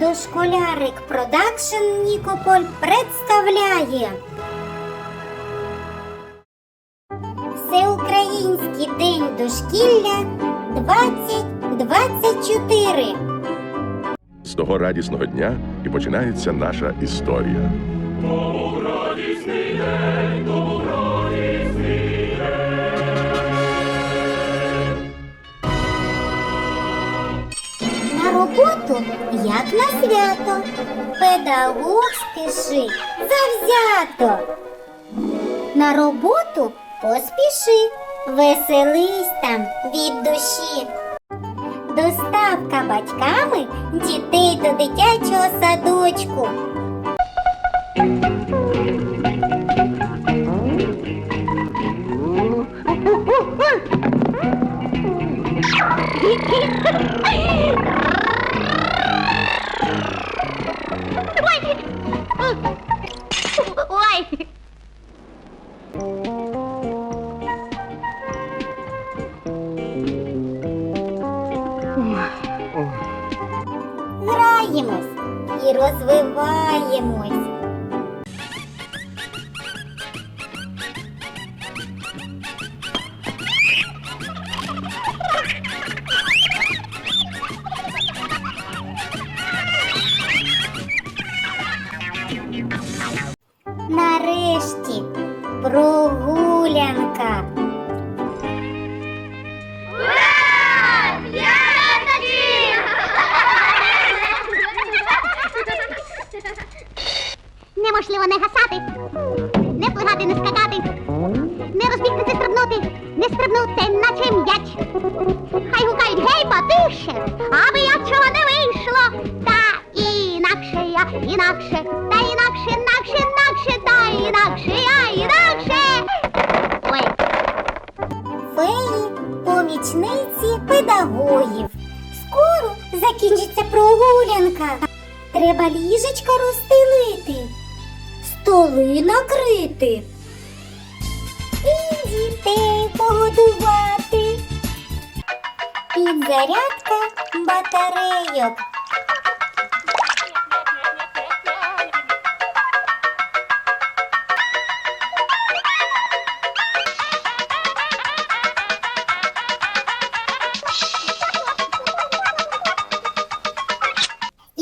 Дошколярик Продакшн Нікополь представляє Всеукраїнський день дошкілля 2024 З того радісного дня і починається наша історія. На роботу, як на свято, педагог спіши завзято. На роботу поспіши, веселись там від душі. Доставка батьками дітей до дитячого садочку. Граємось і розвиваємось. Прогулянка. Ура! Я Неможливо не гасати, не плигати, не скакати, не розбігтися, стрибнути, не стрибнути, наче м'яч. Хай гукають гей, потише, аби я чого не вийшло. Та інакше я, інакше, помічниці педагогів. Скоро закінчиться прогулянка. Треба ліжечка розстелити, столи накрити. І дітей погодувати. Підзарядка батарейок.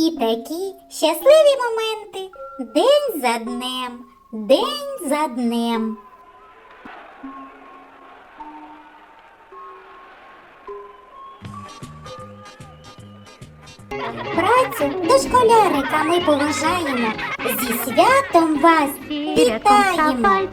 І такі щасливі моменти день за днем, день за днем. Працю дошколярика ми поважаємо. Зі святом вас вітаємо!